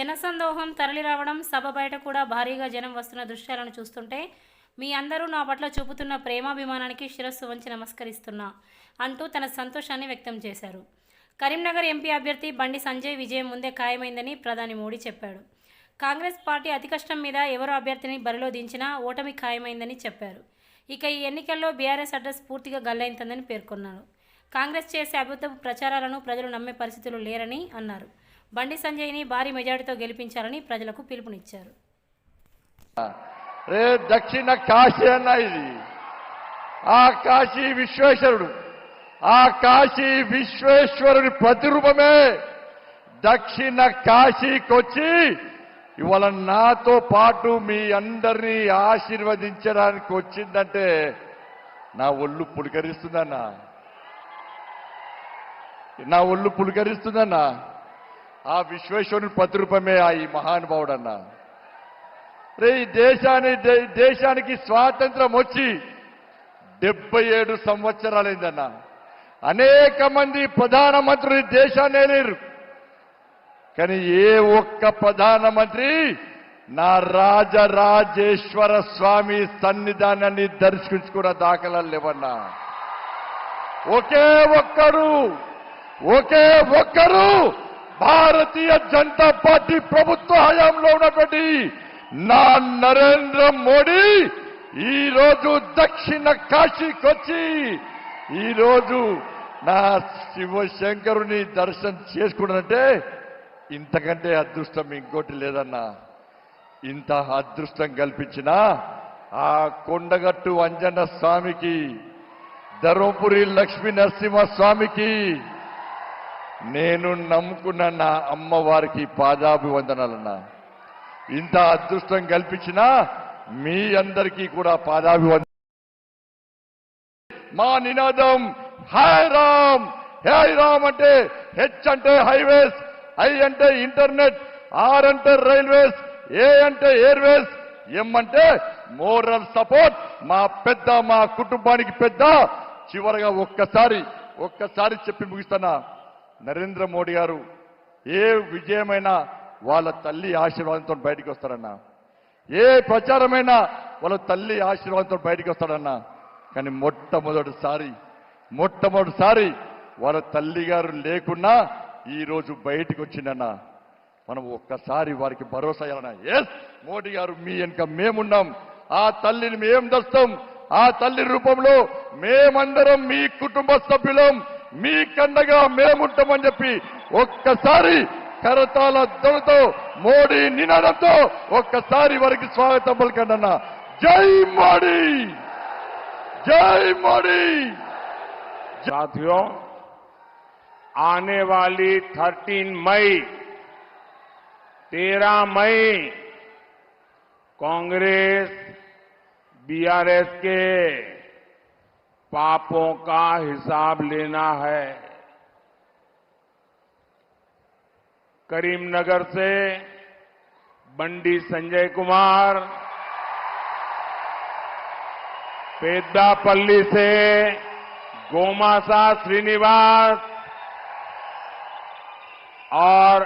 జనసందోహం తరలిరావడం సభ బయట కూడా భారీగా జనం వస్తున్న దృశ్యాలను చూస్తుంటే మీ అందరూ నా పట్ల చూపుతున్న ప్రేమాభిమానానికి శిరస్సు వంచి నమస్కరిస్తున్నా అంటూ తన సంతోషాన్ని వ్యక్తం చేశారు. కరీంనగర్ ఎంపీ అభ్యర్థి బండి సంజయ్ విజయం ముందే ఖాయమైందని ప్రధాని మోడీ చెప్పాడు. కాంగ్రెస్ పార్టీ అతి కష్టం మీద ఎవరు అభ్యర్థిని బరిలో దించినా ఓటమి ఖాయమైందని చెప్పారు. ఇక ఈ ఎన్నికల్లో బీఆర్ఎస్ అడ్రస్ పూర్తిగా గల్లైందని పేర్కొన్నారు. కాంగ్రెస్ చేసే అబద్ధపు ప్రచారాలను ప్రజలు నమ్మే పరిస్థితులు లేరని అన్నారు. బండి సంజయ్ని భారీ మెజార్టీతో గెలిపించాలని ప్రజలకు పిలుపునిచ్చారు. రే దక్షిణ కాశీ అన్న ఇది. ఆ కాశీ విశ్వేశ్వరుడు. ఆ కాశీ విశ్వేశ్వరుడి ప్రతిరూపమే దక్షిణ కాశీకొచ్చి ఇవాళ నాతో పాటు మీ అందరినీ ఆశీర్వదించడానికి వచ్చిందంటే నా ఒళ్ళు పులకరిస్తుందన్నా. నా ఒళ్ళు పులకరిస్తుందన్నా. ఆ విశ్వేశ్వరుని పద్రూపమే ఆ ఈ మహానుభావుడు అన్నా రే ఈ దేశాన్ని దే- దేశానికి స్వాతంత్రం వచ్చి డెబ్బై ఏడు సంవత్సరాలైందన్న. అనేక మంది ప్రధానమంత్రులు ఈ దేశాన్ని లేరు కానీ ఏ ఒక్క ప్రధానమంత్రి నా రాజరాజేశ్వర స్వామి సన్నిధానాన్ని దర్శించుకున్న దాఖలాలు లేవన్నా. ఒకే ఒక్కరు ఒకే ఒక్కరు భారతీయ జనతా పార్టీ ప్రభుత్వ హయాంలో ఉన్నటువంటి నా నరేంద్ర మోడీ ఈ రోజు దక్షిణ కాశీకి వచ్చి ఈరోజు నా శివశంకరుని దర్శనం చేసుకున్నానంటే ఇంతకంటే అదృష్టం ఇంకోటి లేదన్నా. ఇంత అదృష్టం కల్పించిన ఆ కొండగట్టు అంజన స్వామికి ధర్మపురి లక్ష్మీ నరసింహ స్వామికి నేను నమ్ముకున్న నా అమ్మవారికి పాదాభివందనాలన్నా. ఇంత అదృష్టం కల్పించిన మీ అందరికీ కూడా పాదాభివందన మా నినాదం హాయ్ రామ్! హాయ్ రామ్ అంటే హెచ్ అంటే హైవేస్ ఐ అంటే ఇంటర్నెట్ ఆర్ అంటే రైల్వేస్ ఏ అంటే ఎయిర్వేస్ ఎం అంటే మోరల్ సపోర్ట్. మా పెద్ద మా కుటుంబానికి పెద్ద. చివరగా ఒక్కసారి ఒక్కసారి చెప్పి ముగిస్తున్నా. నరేంద్ర మోడీ గారు ఏ విజయమైనా వాళ్ళ తల్లి ఆశీర్వాదంతో బయటికి వస్తారన్నా. ఏ ప్రచారమైనా వాళ్ళ తల్లి ఆశీర్వాదంతో బయటికి వస్తాడన్నా. కానీ మొట్టమొదటిసారి మొట్టమొదటిసారి వాళ్ళ తల్లి గారు లేకున్నా ఈరోజు రోజు బయటికి వచ్చిందన్నా మనం ఒక్కసారి వారికి భరోసా ఇవ్వాలన్నా ఎస్ మోడీ గారు మీ వెనుక మేమున్నాం. ఆ తల్లిని మేము దస్తాం. ఆ తల్లి రూపంలో మేమందరం మీ కుటుంబ సభ్యులం. మీ కండగా మేముంటామని చెప్పి ఒక్కసారి కరతాల దొరతో మోడీ నినాదంతో ఒక్కసారి వారికి స్వాగతం పలకండి అన్న జై మోడీ జై మోడీ साथियों आने वाली 13 मई 13 मई कांग्रेस बीआरएस के पापों का हिसाब लेना है। करीमनगर से बंडी संजय कुमार, पेद्दापल्ली से गोमासा श्रीनिवास और